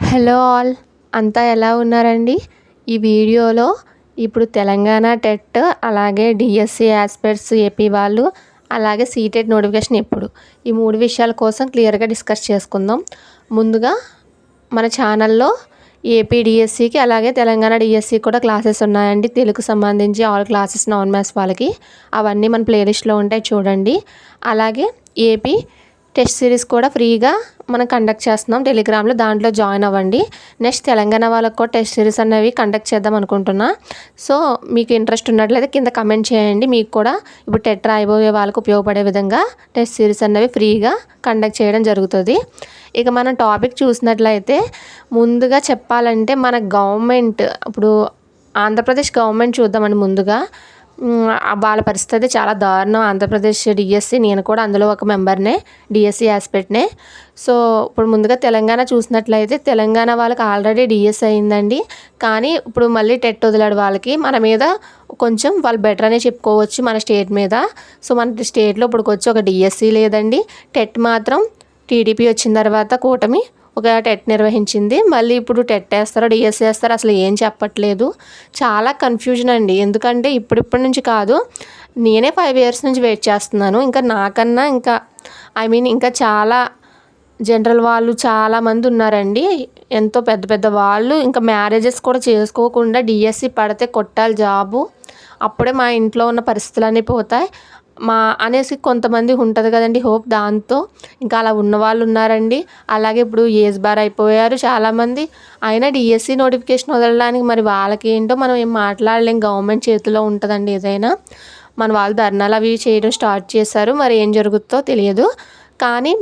Hello all అంతా ఎలా ఉన్నారండి? ఈ వీడియోలో ఇప్పుడు తెలంగాణ టెట్ అలాగే డిఎస్సి ఆస్పెక్ట్స్ ఏపీ వాళ్ళు అలాగే సీటెట్ నోటిఫికేషన్ ఎప్పుడు? ఈ మూడు విషయాల కోసం క్లియర్గా డిస్కస్ చేసుకుందాం. ముందుగా మన ఛానల్లో ఏపీ డిఎస్సికి అలాగే తెలంగాణ డిఎస్సి కూడా క్లాసెస్ ఉన్నాయండి. తెలుగు సంబంధించి ఆల్ క్లాసెస్ నాన్ మ్యాథ్స్ వాళ్ళకి. అవన్నీ మన ప్లేలిస్ట్లో ఉంటాయి చూడండి. అలాగే ఏపీ టెస్ట్ సిరీస్ కూడా ఫ్రీగా మనం కండక్ట్ చేస్తున్నాం. టెలిగ్రామ్లో దాంట్లో జాయిన్ అవ్వండి. నెక్స్ట్ తెలంగాణ వాళ్ళకు కూడా టెస్ట్ సిరీస్ అనేవి కండక్ట్ చేద్దాం అనుకుంటున్నా. సో మీకు ఇంట్రెస్ట్ ఉన్నట్లయితే కింద కమెంట్ చేయండి. మీకు కూడా ఇప్పుడు టెట్ రాయబోయే వాళ్ళకు ఉపయోగపడే విధంగా టెస్ట్ సిరీస్ అనేవి ఫ్రీగా కండక్ట్ చేయడం జరుగుతుంది. ఇక మనం టాపిక్ చూసినట్లయితే ముందుగా చెప్పాలంటే మన గవర్నమెంట్ ఇప్పుడు ఆంధ్రప్రదేశ్ గవర్నమెంట్ చూద్దామండి ముందుగా. వాళ్ళ పరిస్థితి చాలా దారుణం. ఆంధ్రప్రదేశ్ డిఎస్సి నేను కూడా అందులో ఒక మెంబర్నే డిఎస్సి ఆస్పెక్ట్నే సో ఇప్పుడు ముందుగా తెలంగాణ చూసినట్లయితే తెలంగాణ వాళ్ళకి ఆల్రెడీ డిఎస్సి అయిందండి. కానీ ఇప్పుడు మళ్ళీ టెట్ వదిలాడు వాళ్ళకి. మన మీద కొంచెం వాళ్ళు బెటర్ అనే చెప్పుకోవచ్చు మన స్టేట్ మీద. సో మన స్టేట్లో ఇప్పుడు వచ్చి ఒక డిఎస్సి లేదండి. టెట్ మాత్రం టీడీపీ వచ్చిన తర్వాత కూటమి ఒక టెట్ నిర్వహించింది. మళ్ళీ ఇప్పుడు టెట్ వేస్తారో డిఎస్ వేస్తారో అసలు ఏం చెప్పట్లేదు. చాలా కన్ఫ్యూజన్ అండి. ఎందుకంటే ఇప్పుడిప్పటి నుంచి కాదు నేనే ఫైవ్ ఇయర్స్ నుంచి వెయిట్ చేస్తున్నాను. ఇంకా నాకన్నా ఇంకా ఐ మీన్ ఇంకా చాలా జనరల్ వాళ్ళు చాలామంది ఉన్నారండి. ఎంతో పెద్ద పెద్ద వాళ్ళు. ఇంకా మ్యారేజెస్ కూడా చేసుకోకుండా డిఎస్సి పడితే కొట్టాలి జాబు. అప్పుడే మా ఇంట్లో ఉన్న పరిస్థితులన్నీ పోతాయి. మా అనేసి కొంతమంది ఉంటుంది కదండి హోప్ దాంతో. ఇంకా అలా ఉన్నవాళ్ళు ఉన్నారండి. అలాగే ఇప్పుడు ఏజ్ బార్ అయిపోయారు చాలామంది. అయినా డిఎస్సి నోటిఫికేషన్ వదలడానికి మరి వాళ్ళకి ఏంటో మనం ఏం మాట్లాడలేం. గవర్నమెంట్ చేతిలో ఉంటుందండి ఏదైనా. మన వాళ్ళు ధర్నాలు అవి చేయడం స్టార్ట్ చేశారు. మరి ఏం జరుగుతుందో తెలియదు. కానీ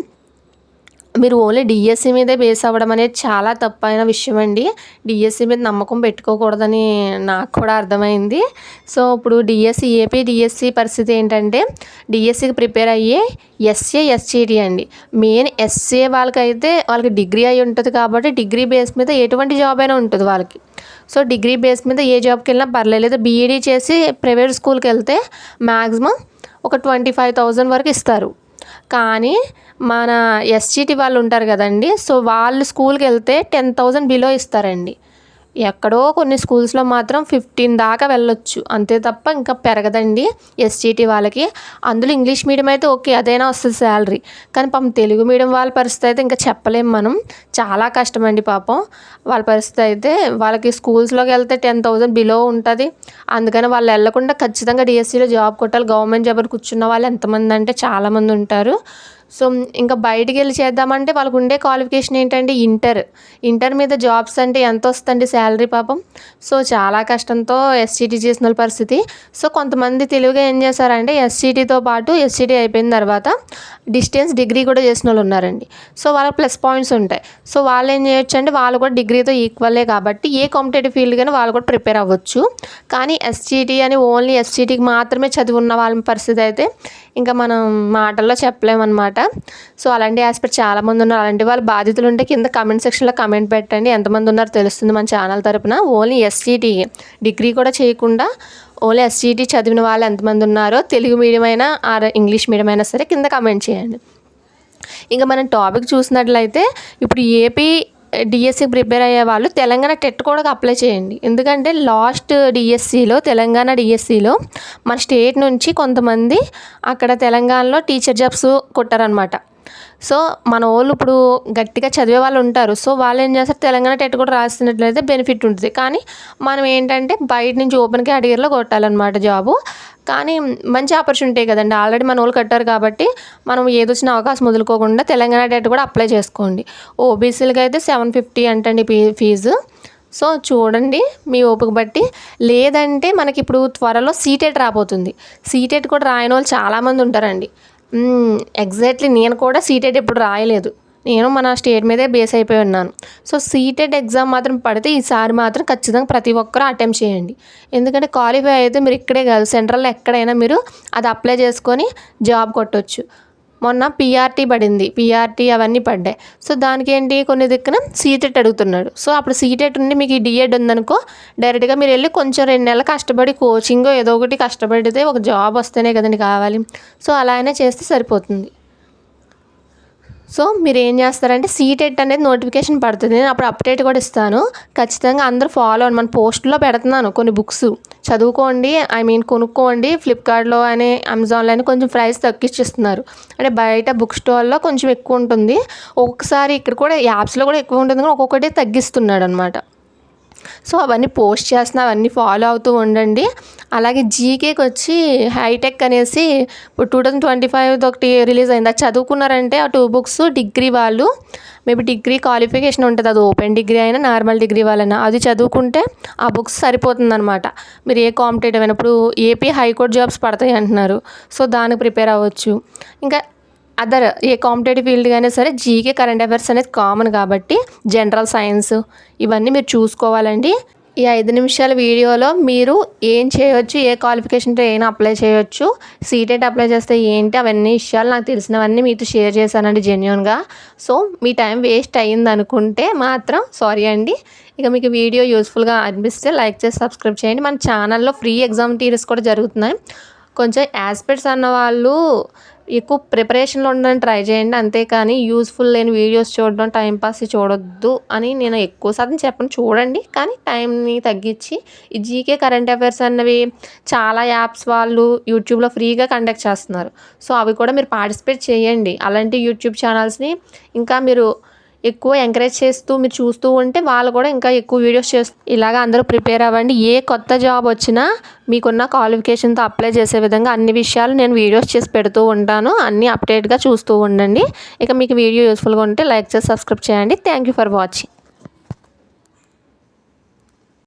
మీరు ఓన్లీ డిఎస్సి మీదే బేస్ అవ్వడం అనేది చాలా తప్పైన విషయం అండి డిఎస్సి మీద నమ్మకం పెట్టుకోకూడదని నాకు కూడా అర్థమైంది. సో ఇప్పుడు డిఎస్సి ఏపీ డిఎస్సి పరిస్థితి ఏంటంటే డిఎస్సికి ప్రిపేర్ అయ్యే ఎస్ఏ ఎస్సీటీ అండి. మెయిన్ ఎస్ఏ వాళ్ళకైతే వాళ్ళకి డిగ్రీ అయి ఉంటుంది కాబట్టి డిగ్రీ బేస్ మీద ఎటువంటి జాబ్ అయినా ఉంటుంది వాళ్ళకి. సో డిగ్రీ బేస్ మీద ఏ జాబ్కి వెళ్ళినా పర్లేదు. బీఈడీ చేసి ప్రైవేట్ స్కూల్కి వెళ్తే మ్యాక్సిమం ఒక ట్వంటీ ఫైవ్ థౌజండ్ వరకు ఇస్తారు. కానీ మన ఎస్జిటి వాళ్ళు ఉంటారు కదండి సో వాళ్ళు స్కూల్కి వెళ్తే టెన్ థౌజండ్ బిలో ఇస్తారండి. ఎక్కడో కొన్ని స్కూల్స్లో మాత్రం ఫిఫ్టీన్ దాకా వెళ్ళొచ్చు. అంతే తప్ప ఇంకా పెరగదండి ఎస్టీటీ వాళ్ళకి. అందులో ఇంగ్లీష్ మీడియం అయితే ఓకే అదైనా వస్తుంది శాలరీ కానీ పాపం తెలుగు మీడియం వాళ్ళ పరిస్థితి అయితే ఇంకా చెప్పలేం మనం. చాలా కష్టం అండి పాపం. వాళ్ళ పరిస్థితి అయితే వాళ్ళకి స్కూల్స్లోకి వెళ్తే టెన్ థౌజండ్ బిలో ఉంటుంది. అందుకని వాళ్ళు వెళ్ళకుండా ఖచ్చితంగా డిఎస్సిలో జాబ్ కొట్టాలి. గవర్నమెంట్ జాబ్ కూర్చున్న వాళ్ళు ఎంతమంది అంటే చాలామంది ఉంటారు. సో ఇంకా బయటికి వెళ్ళి చేద్దామంటే వాళ్ళకు ఉండే క్వాలిఫికేషన్ ఏంటంటే ఇంటర్. ఇంటర్ మీద జాబ్స్ అంటే ఎంత వస్తుంది శాలరీ పాపం? సో చాలా కష్టంతో ఎస్సీటీ చేసిన వాళ్ళ పరిస్థితి. సో కొంతమంది తెలివిగా ఏం చేశారంటే ఎస్సీటీతో పాటు ఎస్సీటీ అయిపోయిన తర్వాత డిస్టెన్స్ డిగ్రీ కూడా చేసిన వాళ్ళు ఉన్నారండి. సో వాళ్ళకి ప్లస్ పాయింట్స్ ఉంటాయి. సో వాళ్ళు ఏం చేయొచ్చు అంటే వాళ్ళు కూడా డిగ్రీతో ఈక్వలే కాబట్టి ఏ కాంపిటేటివ్ ఫీల్డ్ కానీ వాళ్ళు కూడా ప్రిపేర్ అవ్వచ్చు. కానీ ఎస్సీటీ అని ఓన్లీ ఎస్సీటీకి మాత్రమే చదివి ఉన్న వాళ్ళ పరిస్థితి అయితే ఇంకా మనం మాటల్లో చెప్పలేమన్నమాట. సో అలాంటి ఆస్పెక్ట్ చాలామంది ఉన్నారు అలాంటి వాళ్ళ బాధితులు ఉంటే కింద కమెంట్ సెక్షన్లో కమెంట్ పెట్టండి. ఎంతమంది ఉన్నారో తెలుస్తుంది మన ఛానల్ తరపున. ఓన్లీ ఎస్సీటీ డిగ్రీ కూడా చేయకుండా ఓన్లీ ఎస్సీటీ చదివిన వాళ్ళు ఎంతమంది ఉన్నారో తెలుగు మీడియం అయినా ఆర్ ఇంగ్లీష్ మీడియం అయినా సరే కింద కమెంట్ చేయండి. ఇంకా మనం టాపిక్ చూసినట్లయితే ఇప్పుడు ఏపీ డిఎస్సి ప్రిపేర్ అయ్యే వాళ్ళు తెలంగాణ టెట్ కూడా అప్లై చేయండి. ఎందుకంటే లాస్ట్ డిఎస్సిలో తెలంగాణ డిఎస్సిలో మన స్టేట్ నుంచి కొంతమంది అక్కడ తెలంగాణలో టీచర్ జాబ్స్ కొట్టారనమాట సో మన వాళ్ళు ఇప్పుడు గట్టిగా చదివే వాళ్ళు ఉంటారు. సో వాళ్ళు ఏం చేస్తారు? తెలంగాణ టెట్ కూడా రాసినట్లయితే బెనిఫిట్ ఉంటుంది. కానీ మనం ఏంటంటే బయట నుంచి ఓపెన్ క్యాటగిరీలో కొట్టాలన్నమాట జాబు కానీ మంచి ఆపర్చునిటీ కదండి. ఆల్రెడీ మన వాళ్ళు కట్టారు కాబట్టి మనం ఏదొచ్చిన అవకాశం వదులుకోకుండా తెలంగాణ డేట్ కూడా అప్లై చేసుకోండి. ఓబీసీలకి అయితే సెవెన్ ఫిఫ్టీ అంటండి ఫీజు సో చూడండి మీ ఓపిక బట్టి. లేదంటే మనకి ఇప్పుడు త్వరలో సీటెట్ రాబోతుంది. సీటెట్ కూడా రాయని వాళ్ళు చాలామంది ఉంటారండి. ఎగ్జాక్ట్లీ నేను కూడా సీటెట్ ఇప్పుడు రాయలేదు. నేను మన స్టేట్ మీదే బేస్ అయిపోయి ఉన్నాను. సో సీటెడ్ ఎగ్జామ్ మాత్రం పడితే ఈసారి మాత్రం ఖచ్చితంగా ప్రతి ఒక్కరూ అటెంప్ట్ చేయండి. ఎందుకంటే క్వాలిఫై అయితే మీరు ఇక్కడే కాదు సెంట్రల్లో ఎక్కడైనా మీరు అది అప్లై చేసుకొని జాబ్ కొట్టవచ్చు మొన్న పీఆర్టీ పడింది పిఆర్టీ అవన్నీ పడ్డాయి. సో దానికి ఏంటి కొన్ని దిక్కున సీటెట్ అడుగుతున్నాడు. సో అప్పుడు సీటెట్ ఉండి మీకు ఈ డిఎడ్ ఉందనుకో డైరెక్ట్గా మీరు వెళ్ళి కొంచెం రెండు నెలలు కష్టపడి కోచింగ్ ఏదో ఒకటి కష్టపడితే ఒక జాబ్ వస్తేనే కదండి కావాలి. సో అలా అయినా చేస్తే సరిపోతుంది. సో మీరు ఏం చేస్తారంటే సీటెట్ అనేది నోటిఫికేషన్ పడుతుంది. నేను అప్పుడు అప్డేట్ కూడా ఇస్తాను. ఖచ్చితంగా అందరూ ఫాలో అని మన పోస్ట్లో పెడుతున్నాను కొన్ని బుక్స్. చదువుకోండి. ఐ మీన్ కొనుక్కోండి. ఫ్లిప్కార్ట్లో అని అమెజాన్లో అని కొంచెం ప్రైస్ తగ్గించిస్తున్నారు. అంటే బయట బుక్ స్టాల్లో కొంచెం ఎక్కువ ఉంటుంది. ఒక్కొక్కసారి ఇక్కడ కూడా యాప్స్లో కూడా ఎక్కువ ఉంటుంది. కానీ ఒక్కొక్కటి తగ్గిస్తున్నాడు అనమాట సో అవన్నీ పోస్ట్ చేస్తున్నా అవన్నీ ఫాలో అవుతూ ఉండండి. అలాగే జీకేకి వచ్చి హైటెక్ అనేసి ఇప్పుడు టూ థౌజండ్ ట్వంటీ ఫైవ్ ఒకటి రిలీజ్ అయింది. అది చదువుకున్నారంటే ఆ టూ బుక్స్ డిగ్రీ వాళ్ళు. మేబీ డిగ్రీ క్వాలిఫికేషన్ ఉంటుంది. అది ఓపెన్ డిగ్రీ అయినా నార్మల్ డిగ్రీ వాళ్ళైనా. అది చదువుకుంటే ఆ బుక్స్ సరిపోతుందనమాట మీరు ఏ కాంపిటేటివ్ అయినప్పుడు ఏపీ హైకోర్టు జాబ్స్ పడతాయి అంటున్నారు. సో దానికి ప్రిపేర్ అవ్వచ్చు. ఇంకా అదర్ ఏ కాంపిటేటివ్ ఫీల్డ్ అయినా సరే జీకే కరెంట్ అఫైర్స్ అనేది కామన్ కాబట్టి జనరల్ సైన్స్ ఇవన్నీ మీరు చూసుకోవాలండి. ఈ ఐదు నిమిషాల వీడియోలో మీరు ఏం చేయొచ్చు ఏ క్వాలిఫికేషన్తో ఏం అప్లై చేయొచ్చు సీటెట్ అప్లై చేస్తే ఏంటి అవన్నీ విషయాలు నాకు తెలిసినవన్నీ మీతో షేర్ చేశానండి జెన్యున్గా సో మీ టైం వేస్ట్ అయ్యింది అనుకుంటే మాత్రం సారీ అండి. ఇక మీకు వీడియో యూస్ఫుల్గా అనిపిస్తే లైక్ చేసి సబ్స్క్రైబ్ చేయండి. మన ఛానల్లో ఫ్రీ ఎగ్జామ్ టీరీస్ కూడా జరుగుతున్నాయి. కొంచెం యాస్పెక్ట్స్ అన్న వాళ్ళు ఎక్కువ ప్రిపరేషన్లో ఉండడానికి ట్రై చేయండి. అంతేకాని యూస్ఫుల్ లేని వీడియోస్ చూడడం టైంపాస్ చూడొద్దు అని నేను ఎక్కువ శాతం చెప్పను. చూడండి. కానీ టైంని తగ్గించి ఈ జీకే కరెంట్ అఫైర్స్ అన్నవి చాలా యాప్స్ వాళ్ళు యూట్యూబ్లో ఫ్రీగా కండక్ట్ చేస్తున్నారు. సో అవి కూడా మీరు పార్టిసిపేట్ చేయండి. అలాంటి యూట్యూబ్ ఛానల్స్ని ఇంకా మీరు ఎక్కువ ఎంకరేజ్ చేస్తూ మీరు చూస్తూ ఉంటే వాళ్ళు కూడా ఇంకా ఎక్కువ వీడియోస్ చేస్తూ ఇలాగ అందరూ ప్రిపేర్ అవ్వండి. ఏ కొత్త జాబ్ వచ్చినా మీకున్న క్వాలిఫికేషన్తో అప్లై చేసే విధంగా అన్ని విషయాలు నేను వీడియోస్ చేసి పెడుతూ ఉంటాను. అన్నీ అప్డేట్గా చూస్తూ ఉండండి. ఇక మీకు వీడియో యూస్ఫుల్గా ఉంటే లైక్ చేసి సబ్స్క్రైబ్ చేయండి. Thank you for watching